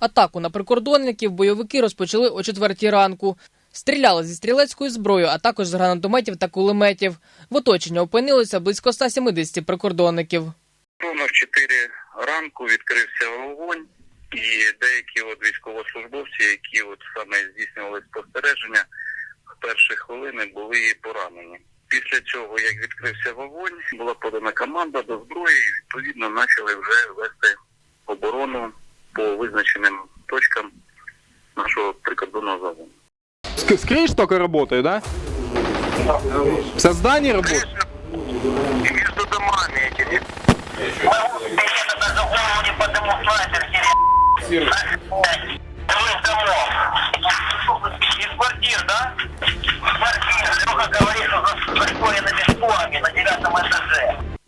Атаку на прикордонників бойовики розпочали о четвертій ранку. Стріляли зі стрілецькою зброєю, а також з гранатометів та кулеметів. В оточенні опинилося близько 170 прикордонників. Ровно в 4 ранку відкрився вогонь, і деякі от військовослужбовці, які от саме здійснювали спостереження, в перші хвилини були поранені. Після цього, як відкрився вогонь, була подана команда до зброї, і відповідно почали вже вести оборону по визначеним точкам нашого прикордонного загону. Ск- Скринж только работает, да? В создании работает? І між домами этими Я даже голову не подниму, снайпер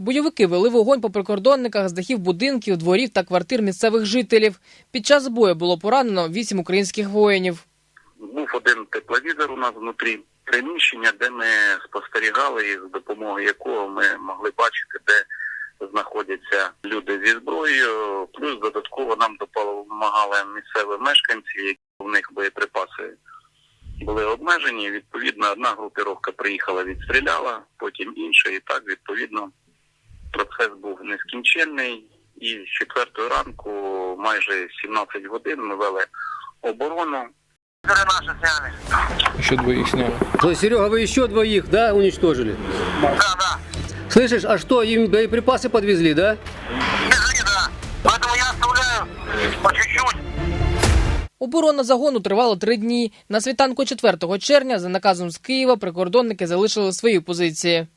Бойовики вели вогонь по прикордонниках з дахів будинків, дворів та квартир місцевих жителів. Під час бою було поранено вісім українських воїнів. був один тепловізор у нас внутрі приміщення, де ми спостерігали, і з допомогою якого ми могли бачити, де знаходяться люди зі зброєю. Плюс додатково нам допомагали місцеві мешканці, які у них боєприпаси були обмежені. Відповідно, одна групіровка приїхала, відстріляла, потім інша, і так відповідно процес був нескінченний. І з четвертої ранку, майже 17 годин, ми вели оборону. Это наши сняли. Еще двоих сняли. То есть, Серега, вы еще двоих, да, уничтожили? Да, да. Слышишь, а что, им боеприпасы подвезли, да? Бежи, да. Поэтому я оставляю по чуть-чуть. Оборона загону тривала три дні. На світанку 4 червня за наказом з Києва прикордонники залишили свої позиції.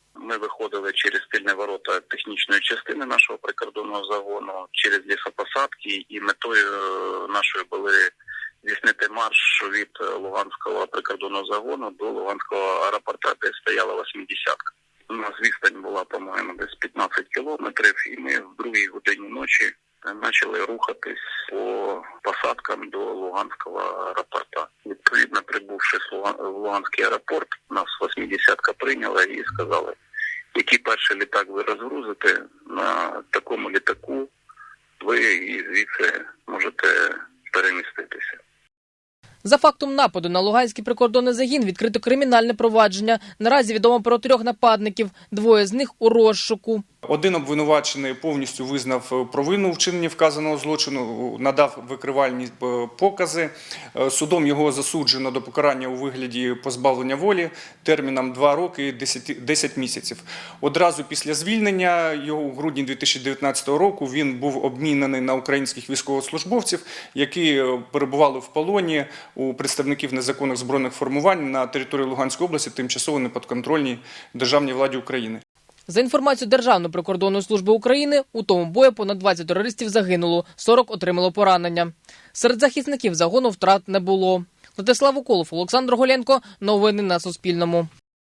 технічної частини нашого прикордонного загону, через лісопосадки, і метою е, нашою були здійснити марш від е, Луганського прикордонного загону до Луганського аеропорта, де стояла 80-ка. У нас відстань була, по-моєму, десь 15 кілометрів, і ми в другій годині ночі е, почали рухатись по посадкам до Луганського аеропорта. Відповідно, прибувши в Луганський аеропорт, нас 80-ка прийняла і сказали, який перший літак ви розгрузите на такому літаку, ви і звідси можете переміститися. За фактом нападу на Луганський прикордонний загін відкрито кримінальне провадження. Наразі відомо про трьох нападників. Двоє з них у розшуку. Один обвинувачений повністю визнав е, провину в вчиненні вказаного злочину, надав викривальні е, покази. Е, Судом його засуджено до покарання у вигляді позбавлення волі терміном 2 роки і 10, 10 місяців. Одразу після звільнення його у грудні 2019 року він був обмінений на українських військовослужбовців, які е, перебували в полоні у представників незаконних збройних формувань на території Луганської області, тимчасово неподконтрольній державній владі України. За інформацією Державної прикордонної служби України, у тому бою понад 20 терористів загинуло, 40 отримало поранення. Серед захисників загону втрат не було. Владислав Уколов, Олександр Голенко. Новини на Суспільному.